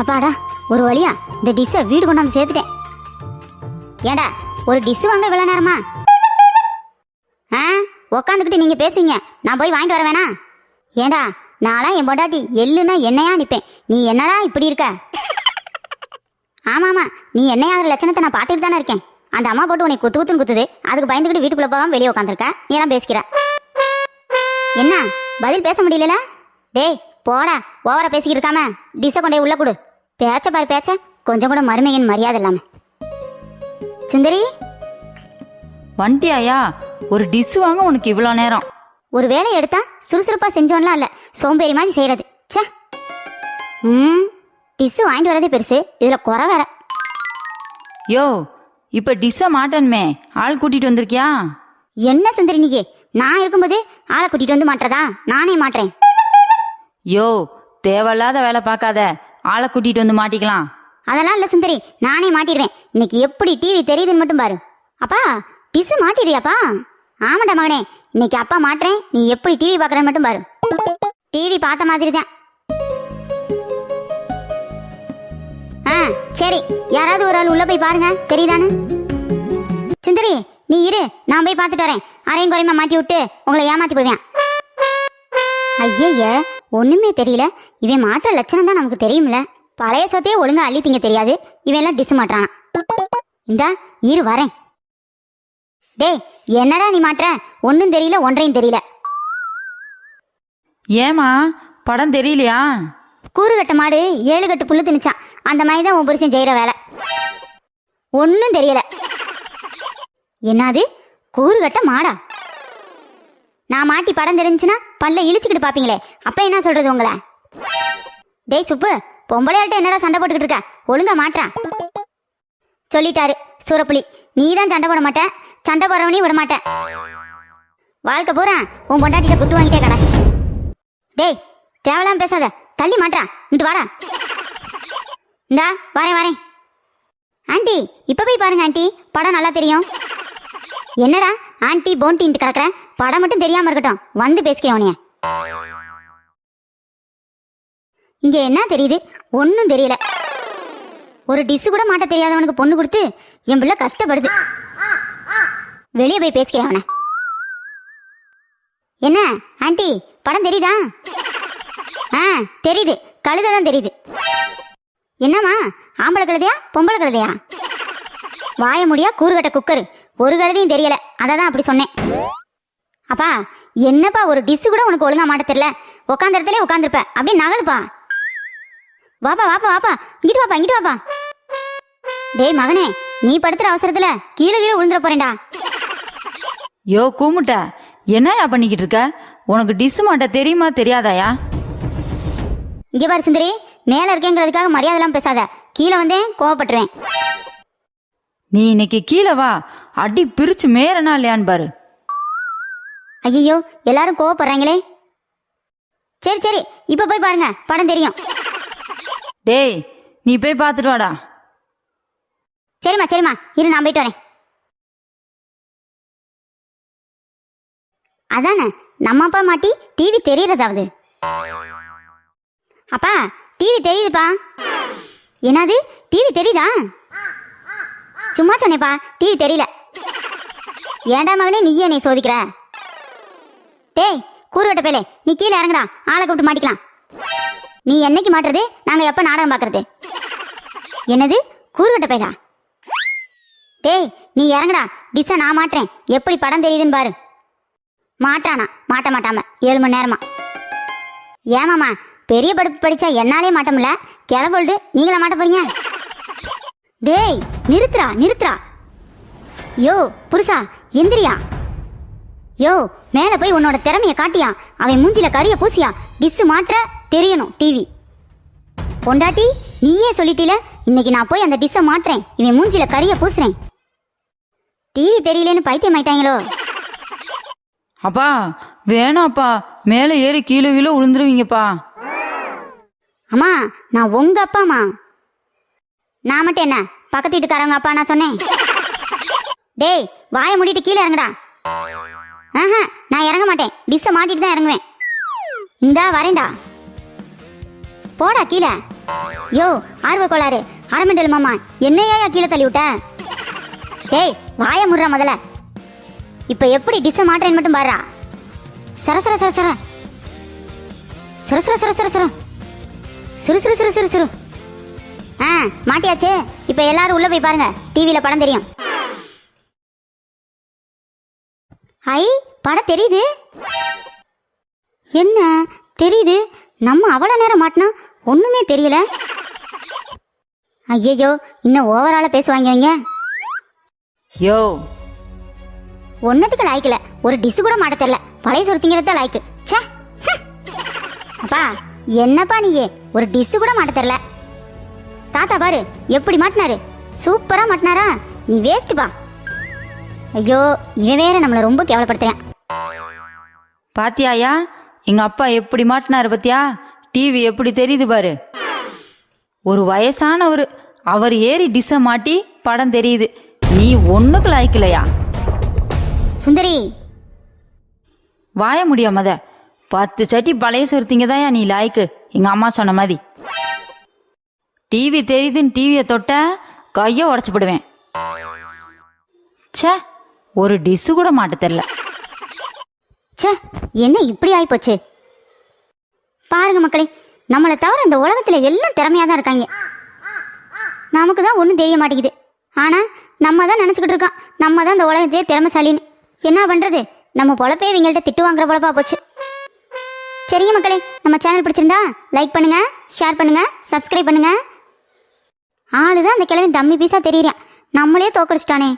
அப்பாடா ஒரு வழியா இந்த டிஷ்ஷை வீடு கொண்டாந்து சேர்த்துட்டேன். ஏடா ஒரு டிஷ் வாங்க இவ்வளோ நேரமா? ஆ உக்காந்துக்கிட்டு நீங்க பேசுங்க நான் போய் வாங்கிட்டு வர வேணா? ஏண்டா நான்லாம் என் பொண்டாட்டி எள்ளுனா என்னையா நிற்பேன் நீ என்னடா இப்படி இருக்க? ஆமா ஆமா நீ என்னையாகிற லட்சணத்தை நான் பார்த்துட்டு தானே இருக்கேன். அந்த அம்மா போட்டு உனக்கு குத்து குத்துன்னு குத்துது. அதுக்கு பயந்துக்கிட்டு வீட்டுக்குள்ள போகாம வெளியே உட்காந்துருக்க நீ எல்லாம் பேசிக்கிற. என்ன பதில் பேச முடியல டேய் போடா ஓவரா பேசிக்கிட்டு இருக்காம டிஷ்ஷை கொண்டே உள்ள கொடு பேச்ச பாரு பேச்ச. கொஞ்சம் கூட மருமையின் மரியாதை இல்லாம. சுந்தரி? வண்டியாயா ஒரு டிஷ் வாங்க உனக்கு இவ்வளோ நேரம். ஒரு வேலையை எடுத்தா சுறுசுறுப்பா செஞ்சோம்லாம் இல்ல. சோம்பேறி மாதிரி செய்யறது ச்சே. ம் டிஷ்ஷு வாங்கிட்டு வரதே பெருசு. இதுல குறை வேற. யோ இப்போ டிஷ்ஷை மாட்டணுமே ஆள் கூட்டிட்டு வந்திருக்கியா? என்ன சுந்தரி நீயே? நான் இருக்கும்போது ஆளை கூட்டிட்டு வந்து மாட்டுறதா? நானே மாட்டுறேன். யோ தேவையில்லாத வேலை பார்க்காத. ஆளை கூட்டிட்டு வந்து மாட்டிக்கலாம். அதெல்லாம் இல்லை சுந்தரி நானே மாட்டிடுவேன் இன்னைக்கு எப்படி டிவி தெரியுதுன்னு மட்டும் பாரு. அப்பா டிஷ் மாட்டிடுவியாப்பா ஆமாடா மகனே இன்னைக்கு அப்பா மாட்டுறேன் நீ எப்படி டிவி பார்க்கறன்னு மட்டும் பாரு. டிவி பார்த்த மாதிரி தான் ஆ சரி யாராவது ஒரு ஆள் உள்ள போய் பாருங்க தெரியுதானு சுந்தரி நீ இரு நான் போய் பார்த்துட்டு வரேன். அரையும் குறையுமா மாட்டி விட்டு உங்களை ஏமாத்தி போடுவேன். ஐயய்ய ஒண்ணுமே தெரியல. இவன் மாற்ற லட்சணம் தான் நமக்கு தெரியும்ல. பழைய சொத்தையே ஒழுங்கா அள்ளி திங்க தெரியாது. இவன் எல்லாம் டிஸ் மாட்டானா இந்தா இரு வரேன். டேய் என்னடா நீ மாற்ற ஒன்றும் தெரியல ஒன்றையும் தெரியல. ஏமா படம் தெரியலையா? கூறுகட்ட மாடு ஏழு கட்டு புல்லு திணிச்சான். அந்த மாதிரி தான் உன் புருஷன் செய்கிற வேலை. ஒன்றும் தெரியல. என்னது? கூறுகட்ட மாடா? நான் மாட்டி படம் தெரிஞ்சுன்னா பல்ல இழிச்சுக்கிட்டு பாப்பீங்களே அப்ப என்ன சொல்றது உங்களை? டேய் சுப்பு பொம்பளையாள்கிட்ட என்னடா சண்டை போட்டுக்கிட்டு இருக்க? ஒழுங்கா மாட்டுறான் சொல்லிட்டாரு சூரப்புலி. நீ தான் சண்டை போட மாட்டேன் சண்டை போறவனையும் விட மாட்டேன் வாழ்க்கை பூரா உன் பொண்டாட்டிட்ட குத்து வாங்கிட்டே கடை. டேய் தேவலாம் பேசாத தள்ளி மாட்டுறான் இங்கிட்டு வாடா. இந்தா வரேன் வரேன். ஆண்டி இப்போ போய் பாருங்க ஆண்டி. படம் நல்லா தெரியும். என்னடா ஆண்டி போன்டின்ட்டு கிடக்குற? படம் மட்டும் தெரியாம இருக்கட்டும். வந்து பேசிக்கவனே உனைய இங்க என்ன தெரியுது? ஒன்றும் தெரியல. ஒரு டிஸ் கூட மாட்ட தெரியாதவனுக்கு பொண்ணு கொடுத்து என் பிள்ளை கஷ்டப்படுது. வெளியே போய் பேசிக்க அவனை. என்ன? ஆண்டி படம் தெரியுதா? ஆ தெரியுது. கழுத தான் தெரியுது. என்னம்மா? ஆம்பளை கழுதையா? பொம்பளை கழுதையா? வாய முடியா கூறுகட்ட குக்கரு. ஒரு கழுதையும் தெரியல. அதை தான் அப்படி சொன்னேன். அப்பா என்னப்பா ஒரு டிஷ் கூட உனக்கு ஒழுங்கா மாட்ட தெரியல? உட்காந்த இடத்துல உட்காந்துருப்ப அப்படியே நகலுப்பா. வாப்பா வாப்பா வாப்பா. இங்கிட்டு வாப்பா இங்கிட்டு வாப்பா. டேய் மகனே நீ படுத்துற அவசரத்துல கீழே கீழே விழுந்துட போறேன்டா. யோ கூமுட்ட என்னயா பண்ணிக்கிட்டு இருக்க? உனக்கு டிஷ் மாட்ட தெரியுமா தெரியாதாயா? இங்க பாரு சுந்தரி மேல இருக்கேங்கிறதுக்காக மரியாதைலாம் பேசாத. கீழே வந்தேன் கோவப்பட்டுருவேன். நீ இன்னைக்கு கீழே வா. அடி பிரிச்சு மேறனா இல்லையான்னு பாரு. ஐயோ எல்லாரும் கோவப்படுறாங்களே. சரி சரி இப்ப போய் பாருங்க படம் தெரியும். டேய் நீ போய் பார்த்துட்டு வாடா. சரிம்மா சரிம்மா இரு நான் போயிட்டு வரேன். அதானே நம்ம அப்பா மாட்டி டிவி தெரியறதாவது? அப்பா டிவி தெரியுதுப்பா. என்னது டிவி தெரியுதா? சும்மா சொன்னேப்பா டிவி தெரியல. ஏன்டா மகனே நீயே என்னை சோதிக்கிற? கூறுகட்ட பேலே. நீ கீழே இறங்குடா. ஆளை கூப்பிட்டு மாட்டிக்கலாம். நீ என்னைக்கு மாட்டுறது? நாங்க எப்ப நாடகம் பார்க்கறது என்னது? கூறுகட்ட பேலா? டேய் நீ இறங்குடா. டிஸ்ஸை நான் மாட்டுறேன். எப்படி படம் தெரியுதுன்னு பாரு. மாட்டானா. மாட்ட மாட்டாம. ஏழு மணி நேரமா. ஏமாமா பெரிய படிப்பு படிச்சா என்னாலே மாட்ட முடியல. கிளம்பொழுது நீங்களா மாட்ட போறீங்க? டேய் நிறுத்துறா நிறுத்துறா யோ புருஷா எந்திரியா? யோ மேல போய் உன்னோட திறமைய காட்டியா? அவன் மூஞ்சில கரிய பூசியா? டிஸ் மாற்ற தெரியணும் டிவி பொண்டாட்டி நீயே சொல்லிட்டீல இன்னைக்கு நான் போய் அந்த டிஸ்ஸை மாட்டுறேன் இவன் மூஞ்சில கரிய பூசுறேன். டிவி தெரியலன்னு பைத்தியம் ஆயிட்டாங்களோ? அப்பா வேணாப்பா. மேலே ஏறி கீழே கீழே விழுந்துருவீங்கப்பா அம்மா நான் உங்க அப்பாம்மா. நான் மட்டும் என்ன? பக்கத்து வீட்டுக்காரவங்க அப்பா நான் சொன்னேன். டேய் வாயை மூடிட்டு கீழே இறங்குடா. ஆஹ நான் இறங்க மாட்டேன். டிஸ்ஸை மாட்டிட்டு தான் இறங்குவேன். இந்தா வரேன்டா. போடா கீழே. யோ ஆர்வ கோளாறு. அரமண்டல் மாமா என்னையா கீழே தள்ளி விட்ட? ஏய் வாய முடுற முதல்ல. இப்போ எப்படி டிஸ்ஸை மாட்டேன்னு மட்டும் பாடுறா சர சர சர சர. சுர சுர சுர சுர சுர. சுரு சுரு சுரு சுரு சுரு ஆ மாட்டியாச்சே. இப்போ எல்லாரும் உள்ளே போய் பாருங்க. டிவியில் படம் தெரியும். ஐ படம் தெரியுது? என்ன தெரியுது? நம்ம அவ்வளோ நேரம் மாட்டினா ஒண்ணுமே தெரியல. ஐயையோ இன்னும் ஓவரால பேசுவாங்க யோ. ஒன்னத்துக்கு லாய்க்கல ஒரு டிஸ் கூட மாட்ட தெரியல. பழைய சொருத்திங்கிறத லாய்க்கு ஹம். அப்பா என்னப்பா நீயே? ஒரு டிஸ் கூட மாட்ட தெரியல. தாத்தா பாரு எப்படி மாட்டினாரு? சூப்பரா மாட்டினாரா? நீ வேஸ்ட்டுப்பா ஐயோ இவன் வேற நம்மளை ரொம்ப கேவலப்படுத்துறேன் பாத்தியாயா எங்க அப்பா எப்படி மாட்டினாரு பாத்தியா? டிவி எப்படி தெரியுது பாரு. ஒரு வயசானவர் அவர் ஏறி டிஸ்ஸை மாட்டி படம் தெரியுது. நீ ஒண்ணுக்கு லாய்க்கலையா சுந்தரி. வாய முடியாமத பத்து சட்டி பழைய சொருத்திங்க தான் நீ லாய்க்கு எங்க அம்மா சொன்ன மாதிரி. டிவி தெரியுதுன்னு டிவியை தொட்ட கையை உடச்சு போடுவேன். ச்சே ஒரு டிஸ்ஸு கூட மாட்ட தெரில. சே என்ன இப்படி ஆயிப்போச்சு? பாருங்க மக்களே நம்மளை தவிர இந்த உலகத்தில் எல்லாம் திறமையாக தான் இருக்காங்க. நமக்கு தான் ஒன்றும் தெரிய மாட்டேங்குது. ஆனால் நம்ம தான் நினச்சிக்கிட்டு இருக்கோம். நம்ம தான் இந்த உலகத்திலே திறமைசாலின்னு. என்ன பண்ணுறது நம்ம பொழப்பே இவங்கள்ட்ட திட்டு வாங்குற பொழப்பா போச்சு. சரிங்க மக்களே நம்ம சேனல் பிடிச்சிருந்தா லைக் பண்ணுங்கள் ஷேர் பண்ணுங்கள் சப்ஸ்கிரைப் பண்ணுங்கள் ஆளு தான் அந்த கிழமை டம்மி பீஸாக தெரியறேன். நம்மளே தோக்கடிச்சிட்டானே.